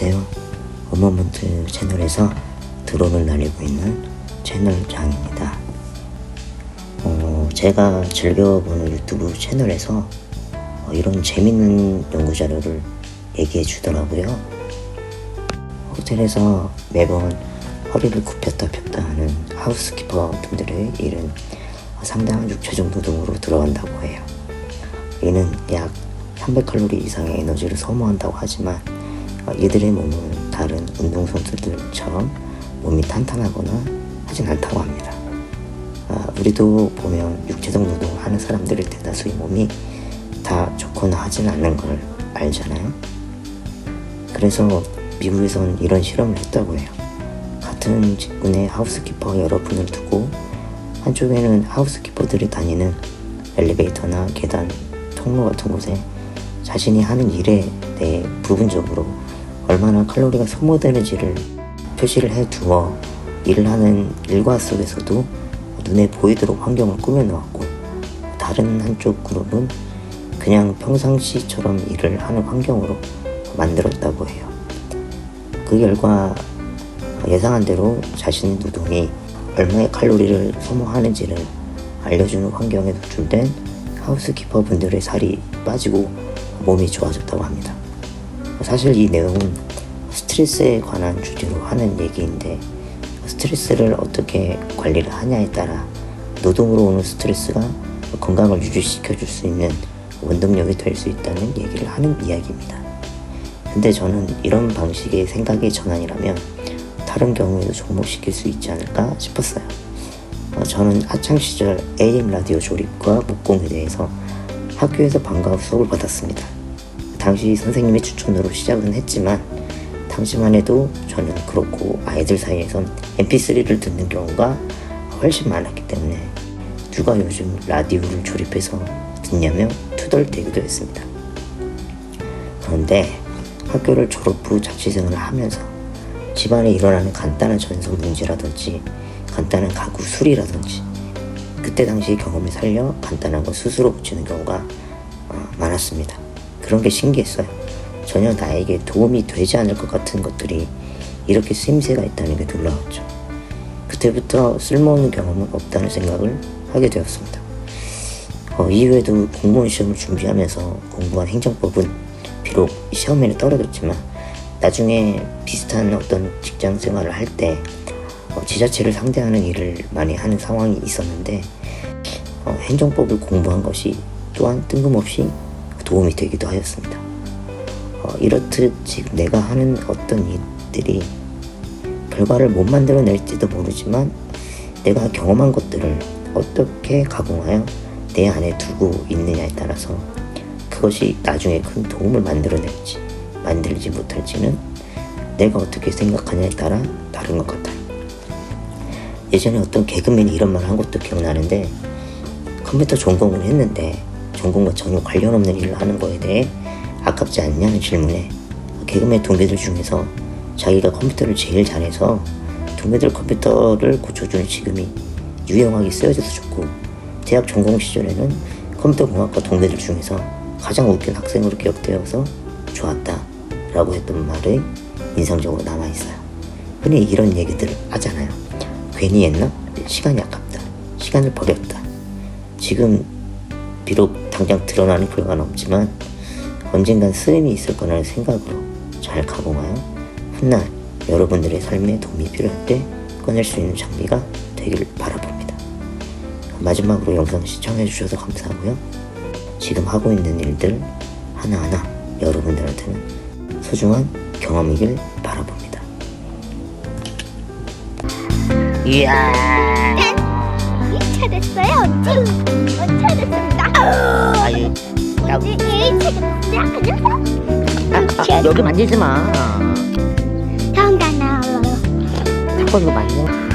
안녕하세요. 어머먼트 채널에서 드론을 날리고 있는 채널장입니다. 어, 제가 즐겨보는 유튜브 채널에서 어, 이런 재밌는 연구 자료를 얘기해 주더라고요. 호텔에서 매번 허리를 굽혔다 폈다 하는 하우스키퍼 분들의 일은 상당한 육체적 노동으로 들어간다고 해요. 이는 약 300칼로리 이상의 에너지를 소모한다고 하지만 어, 이들의 몸은 다른 운동선수들처럼 몸이 탄탄하거나 하진 않다고 합니다. 아, 우리도 보면 육체적 노동을 하는 사람들의 대다수의 몸이 다 좋거나 하진 않는 걸 알잖아요. 그래서 미국에선 이런 실험을 했다고 해요. 같은 직군의 하우스키퍼 여러 분을 두고 한쪽에는 하우스키퍼들이 다니는 엘리베이터나 계단, 통로 같은 곳에 자신이 하는 일에 대해 부분적으로 얼마나 칼로리가 소모되는지를 표시를 해 두어 일을 하는 일과 속에서도 눈에 보이도록 환경을 꾸며 놓았고 다른 한쪽 그룹은 그냥 평상시처럼 일을 하는 환경으로 만들었다고 해요. 그 결과 예상한 대로 자신의 노동이 얼마의 칼로리를 소모하는지를 알려주는 환경에 노출된 하우스키퍼 분들의 살이 빠지고 몸이 좋아졌다고 합니다. 사실 이 내용은 스트레스에 관한 주제로 하는 얘기인데 스트레스를 어떻게 관리를 하냐에 따라 노동으로 오는 스트레스가 건강을 유지시켜 줄 수 있는 원동력이 될 수 있다는 얘기를 하는 이야기입니다. 근데 저는 이런 방식의 생각의 전환이라면 다른 경우에도 접목시킬 수 있지 않을까 싶었어요. 어, 저는 학창 시절 AM 라디오 조립과 목공에 대해서 학교에서 후 수업을 받았습니다. 당시 선생님의 추천으로 시작은 했지만 당시만 해도 저는 그렇고 아이들 사이에선 mp3를 듣는 경우가 훨씬 많았기 때문에 누가 요즘 라디오를 조립해서 듣냐며 투덜대기도 했습니다. 그런데 학교를 졸업 후 자취생활을 하면서 집안에 일어나는 간단한 전선 문제라든지 간단한 가구 수리라든지 그때 당시 경험을 살려 간단한 거 스스로 붙이는 경우가 어, 많았습니다. 그런 게 신기했어요. 전혀 나에게 도움이 되지 않을 것 같은 것들이 이렇게 쓰임새가 있다는 게 놀라웠죠. 그때부터 쓸모없는 경험은 없다는 생각을 하게 되었습니다. 어, 이후에도 공무원 시험을 준비하면서 공부한 행정법은 비록 시험에는 떨어졌지만 나중에 비슷한 어떤 직장 생활을 할때 어, 지자체를 상대하는 일을 많이 하는 상황이 있었는데 어, 행정법을 공부한 것이 또한 뜬금없이 도움이 되기도 하였습니다. 어, 이렇듯 지금 내가 하는 어떤 일들이 결과를 못 만들어낼지도 모르지만 내가 경험한 것들을 어떻게 가공하여 내 안에 두고 있느냐에 따라서 그것이 나중에 큰 도움을 만들어낼지 만들지 못할지는 내가 어떻게 생각하냐에 따라 다른 것 같아요. 예전에 어떤 개그맨이 이런 말을 한 것도 기억나는데 컴퓨터 전공을 했는데 전공과 전혀 관련 없는 일을 하는 거에 대해 아깝지 않냐는 질문에 개그맨 동료들 중에서 자기가 컴퓨터를 제일 잘해서 동료들 컴퓨터를 고쳐주는 지금이 유용하게 쓰여져서 좋고 대학 전공 시절에는 컴퓨터 공학과 동료들 중에서 가장 웃긴 학생으로 기억되어서 좋았다 라고 했던 말이 인상적으로 남아있어요. 흔히 이런 얘기들 하잖아요. 괜히 했나? 시간이 아깝다. 시간을 버렸다. 지금 비록 당장 드러나는 결과는 없지만 언젠간 쓰임이 있을 거라는 생각으로 잘 가공하여 훗날 여러분들의 삶에 도움이 필요할 때 꺼낼 수 있는 장비가 되길 바라봅니다. 마지막으로 영상 시청해 주셔서 감사하고요. 지금 하고 있는 일들 하나하나 여러분들한테는 소중한 경험이길 바라봅니다. 이야. 찾았어요, 언제? 어, 찾았습니다. 아유. 아, 아, 여기 만지지 마. 다음 단어. 자꾸 이거 만져.